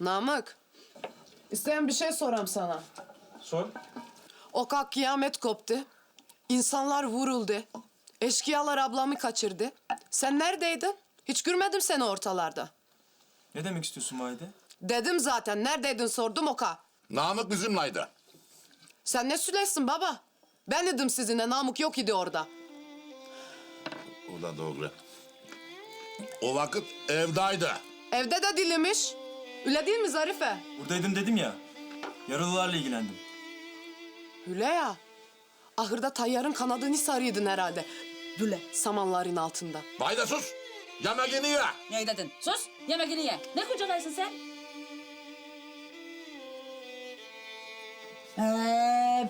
Namık. İsteyen bir şey soram sana. Sor. O kalk kıyamet koptu. İnsanlar vuruldu. Eşkıyalar ablamı kaçırdı. Sen neredeydin? Hiç görmedim seni ortalarda. Ne demek istiyorsun Mahide? Dedim zaten neredeydin sordum oka. Namık bizimlaydı. Sen ne süleysin baba? Ben dedim sizinle Namık yok idi orada. O da doğru. O vakit evdaydı. Evde de dilimiş. Öyle değil mi Zarife? Buradaydım dedim ya. Yaralılarla ilgilendim. Öyle ya. Ahırda tayyarın kanadını sarıydın herhalde. Böyle samanların altında. Bayda sus. Yemeğini ye. Ne dedin? Sus, yemeğini ye. Ne kurcalaysın sen? Ee,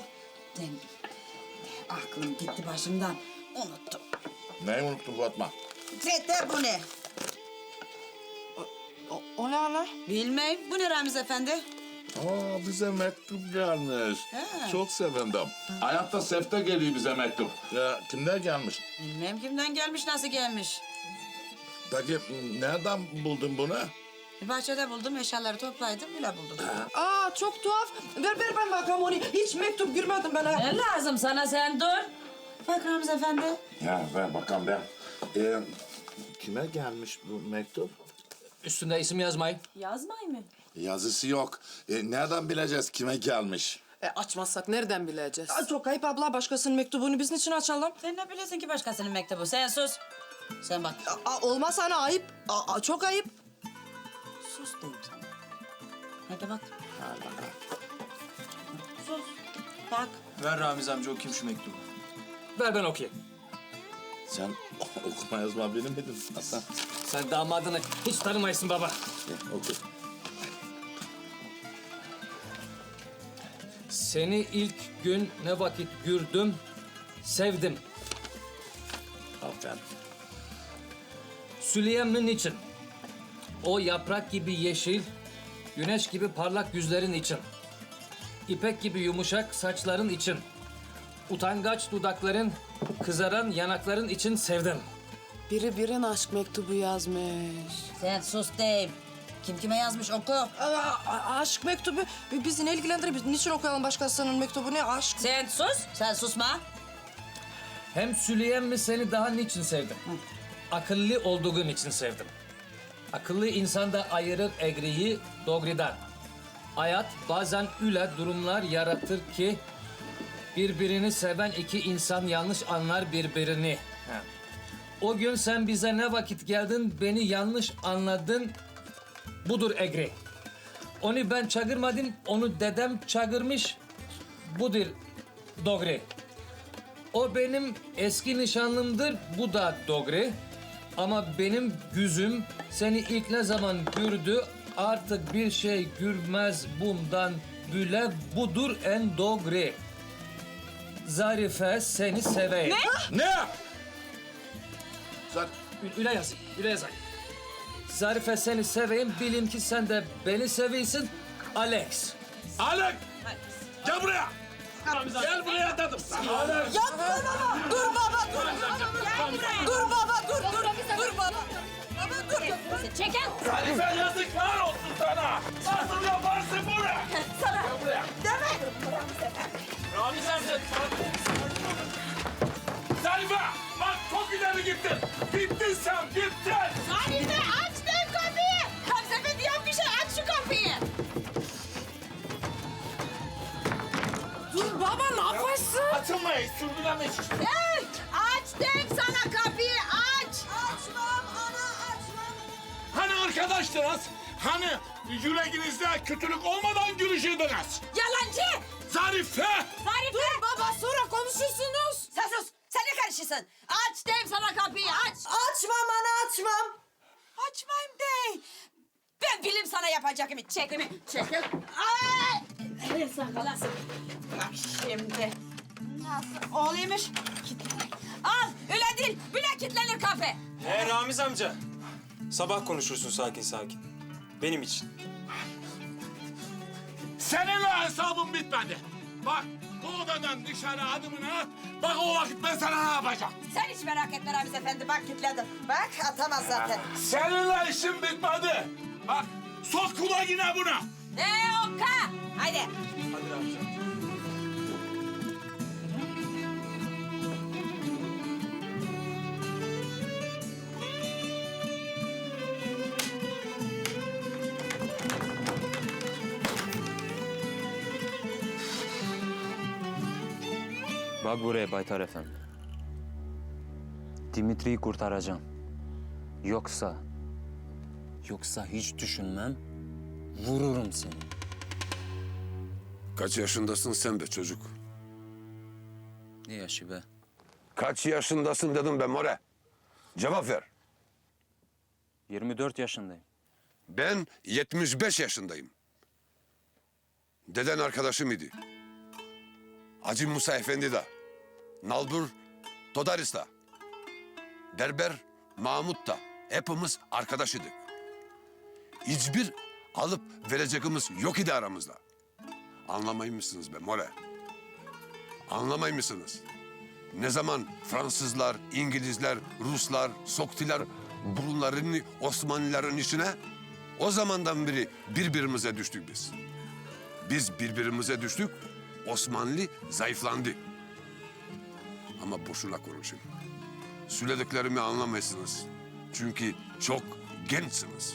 aklım gitti başımdan. Unuttum. Neyi unuttun Fatma? Zette bu ne? O, ne ana? Bilmem. Bu ne Ramiz Efendi? Aa bize mektup gelmiş. He. Çok sevindim. Hayatta sefte geliyor bize mektup. Ya kimden gelmiş? Bilmem kimden gelmiş, nasıl gelmiş. Peki nereden buldun bunu? Bahçede buldum, eşyaları toplaydım, bile buldum. Aa çok tuhaf. Ver ver ben bakalım onu. Hiç mektup görmedim ben. ha. Ne lazım sana sen dur. Bak Ramiz Efendi. Ya ver bakalım ben. Ee, kime gelmiş bu mektup? Üstünde isim yazmayın. Yazmay mı? Yazısı yok. Ee, nereden bileceğiz kime gelmiş? E açmazsak nereden bileceğiz? Aa, çok ayıp abla başkasının mektubunu biz niçin açalım? Sen ne biliyorsun ki başkasının mektubu? Sen sus. Sen bak. Aa, olmaz ana ayıp. Aa, çok ayıp. Sus diyeyim sana. Hadi bak. Sus. Bak. Ver Ramiz amca okuyayım şu mektubu. Ver ben okuyayım. Sen okuma yazma benim miydin Hasan? Sen damadını hiç tanımayısın baba. Oku. Seni ilk gün ne vakit gördüm, sevdim. Aferin. Süleyman'ın için. O yaprak gibi yeşil, güneş gibi parlak yüzlerin için. İpek gibi yumuşak saçların için. Utangaç dudakların, kızaran yanakların için sevdim. Biri birine aşk mektubu yazmış. Sen sus diyeyim. Kim kime yazmış oku. Aa, aşk mektubu bi- bizi ne ilgilendirir? Biz niçin okuyalım başkasının mektubunu? Aşk. Sen sus. Sen susma. Hem Süleyman seni daha niçin sevdim? Akıllı olduğun için sevdim. Akıllı insan da ayırır egriyi doğrudan. Hayat bazen öyle durumlar yaratır ki birbirini seven iki insan yanlış anlar birbirini. Ha. O gün sen bize ne vakit geldin beni yanlış anladın. Budur egri. Onu ben çağırmadım, onu dedem çağırmış. Budur doğru. O benim eski nişanlımdır, bu da doğru. Ama benim gözüm seni ilk ne zaman gördü, artık bir şey görmez bundan bile budur en doğru. Zarife seni seveyim. Ne? Sen Ü- Üle yaz, üle yazayım. Zarife seni seveyim, bilin ki sen de beni seviyorsun. Alex. Alek! Gel buraya! Gel buraya dedim. Alek! Dur baba dur. Dur baba dur dur. Dur baba. Baba dur. Çekil. Halife yazıklar olsun sana! Nasıl yaparsın bunu? Sana. Gel buraya. Ramiz amca. İleri gittin. Gittin sen, gittin. Halife aç dev kapıyı. Ramiz Efendi yap bir şey aç şu kapıyı. Dur baba ne yaparsın? Açılmayın, sürdüremeyiz. Hey, aç dev sana kapıyı aç. Açmam ana açmam. Hani arkadaştınız? Hani yüreğinizde kötülük olmadan gülüşürdünüz? Yalancı. Zarife! Zarife. Dur baba sonra konuşursunuz. Sen sus. Karışırsın? Aç dev sana kapıyı aç. Açmam ana açmam. Açmayayım bey. Ben bilim sana yapacağımı. Çekimi. Çekil. Ay. Evet sakalasın. Bak şimdi. Nasıl oluyormuş? Al öyle değil. Bile kilitlenir kafe. He Ramiz amca. Sabah konuşursun sakin sakin. Benim için. Seninle hesabım bitmedi. Bak bu odadan dışarı adımını at. Bak o vakit ben sana ne yapacağım. Sen hiç merak etme Ramiz Efendi. Bak kilitledim. Bak atamaz zaten. Seninle işim bitmedi. Bak Sok kulağına buna. Ee Oka. Haydi. Hadi Ramazan. Bak buraya Baytar Efendi. Dimitri'yi kurtaracağım. Yoksa... Yoksa hiç düşünmem, vururum seni. Kaç yaşındasın sen be çocuk? Ne yaşı be? Kaç yaşındasın dedim ben More. Cevap ver. 24 yaşındayım. Ben 75 yaşındayım. Deden arkadaşım idi. Hacı Musa Efendi de. Nalbur Todaris da. Berber Mahmut da. Hepimiz arkadaşıydık. Hiçbir alıp vereceğimiz yok idi aramızda. Anlamayı mısınız be More? Anlamay mısınız? Ne zaman Fransızlar, İngilizler, Ruslar soktular burunlarını Osmanlıların içine, o zamandan beri birbirimize düştük biz. Biz birbirimize düştük, Osmanlı zayıflandı. Ama boşuna konuşayım. Söylediklerimi anlamazsınız. Çünkü çok gençsiniz.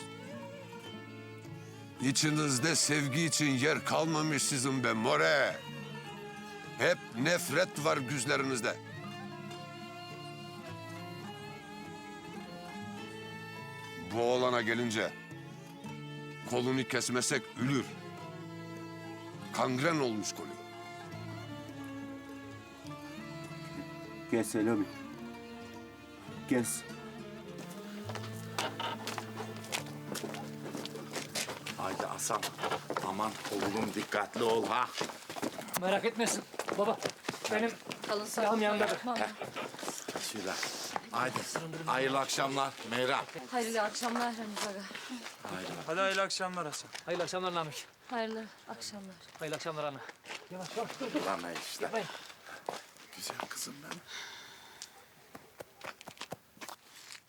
İçinizde sevgi için yer kalmamış sizin be more. Hep nefret var gözlerinizde. Bu oğlana gelince kolunu kesmesek ölür. Kangren olmuş kolu. Kes Selami. Kes. Haydi Hasan. Aman oğlum dikkatli ol ha. Merak etmesin baba. Benim Kalın silahım yanındadır. Şöyle. Haydi. Hayırlı akşamlar Meyrem. Hayırlı akşamlar Ramiz Aga. Hadi hayırlı akşamlar Hasan. Hayırlı akşamlar Namık. Hayırlı akşamlar. Hayırlı akşamlar ana. Yavaş yavaş dur dur. Ulan işte.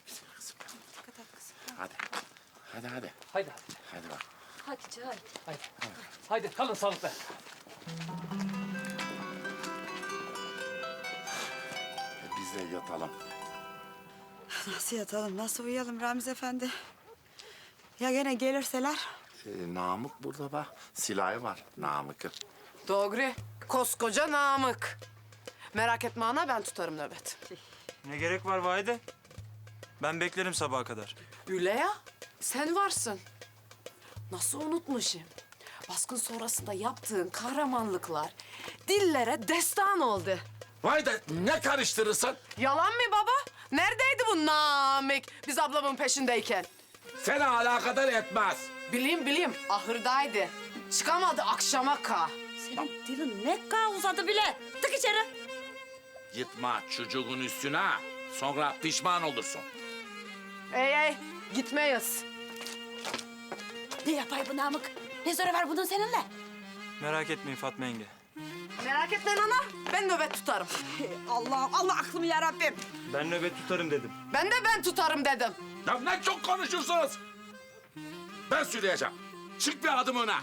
Güzel kızım benim. Hadi. Hadi hadi. Haydi. Hadi bak. Hadi haydi. Haydi. Haydi kalın sağlıkla. E, biz de yatalım. Nasıl yatalım, nasıl uyuyalım Ramiz Efendi? Ya gene gelirseler? E, Namık burada bak. Silahı var Namık'ın. Doğru. Koskoca Namık. Merak etme ana ben tutarım nöbet. Ne gerek var Vahide? Ben beklerim sabaha kadar. Öyle ya. Sen varsın. Nasıl unutmuşum? Baskın sonrasında yaptığın kahramanlıklar dillere destan oldu. Vay da ne karıştırırsın? Yalan mı baba? Neredeydi bu Namık biz ablamın peşindeyken? Seni alakadar etmez. Bileyim bileyim ahırdaydı. Çıkamadı akşama ka. Senin dilin ne kadar uzadı bile. Tık içeri. Gitme çocuğun üstüne. Sonra pişman olursun. Ey ey gitmeyiz. Ne yapay bu Namık? Ne zoru var bunun seninle? Merak etmeyin Fatma yenge. Merak etme ana ben nöbet tutarım. Allah Allah aklımı yarabbim. Ben nöbet tutarım dedim. Ben de ben tutarım dedim. Ya ne çok konuşursunuz. Ben söyleyeceğim. Çık bir adım öne.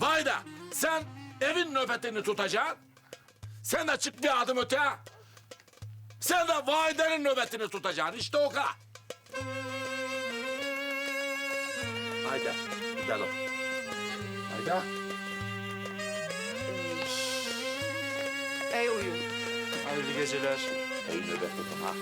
Vay da sen evin nöbetini tutacaksın. Sen de çık bir adım öte. Sen de validenin nöbetini tutacaksın. İşte o kadar. Haydi gidelim. Haydi. Ey uyun. Hayırlı geceler. İyi nöbet tutun ha.